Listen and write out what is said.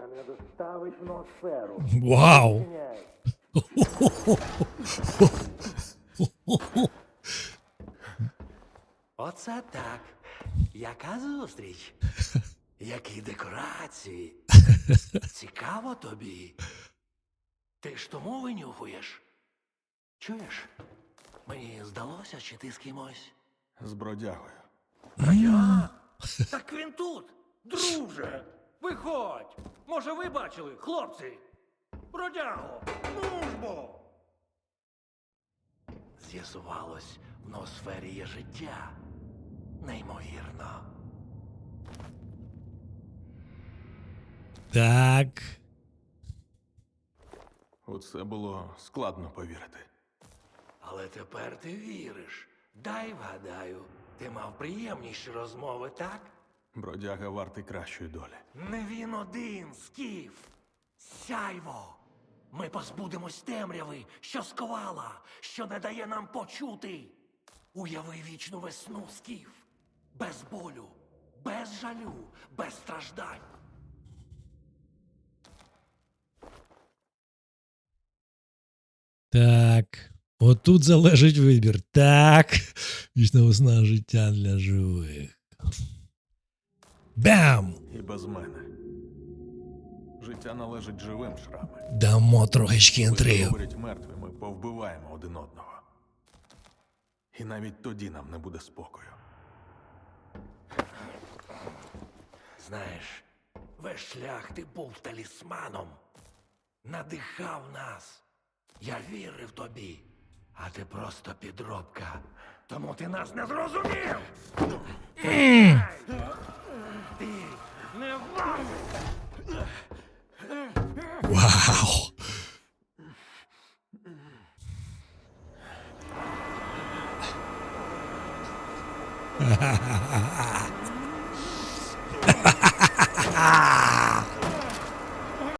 Та не доставить в ноосферу. Вау! Оце так. Яка зустріч? Які декорації? Цікаво тобі. Ти ж тому винюхуєш? Чуєш? Мені здалося, чи ти з кимось? З бродягою. А я? Так він тут. Друже, виходь. Може, ви бачили, хлопці? Бродяго, ну ж бо. З'ясувалось, в ноосфері є життя. Неймовірно. Так. У це було складно повірити. Але тепер ти віриш. Дай вгадаю, ти мав приємніші розмови, так? Бродяга вартий кращої долі. Не він один, Скіф. Сяйво. Ми позбудемось темряви, що сковала, що не дає нам почути. Уяви вічну весну, Скіф. Без болю, без жалю, без страждань. Так. Отут залежить вибір. Так. Вічна весна життя для живих. Бам! І без мене. Життя належить живим шрами. Дамо трошечки Коли інтриг. говорять мертві, ми повбиваємо один одного. І навіть тоді нам не буде спокою. Знаєш, весь шлях ти був талісманом, надихав нас. Я вірив тобі, а ти просто підробка. Тому ти нас не зрозумів. Wow. Ha ha ha ha.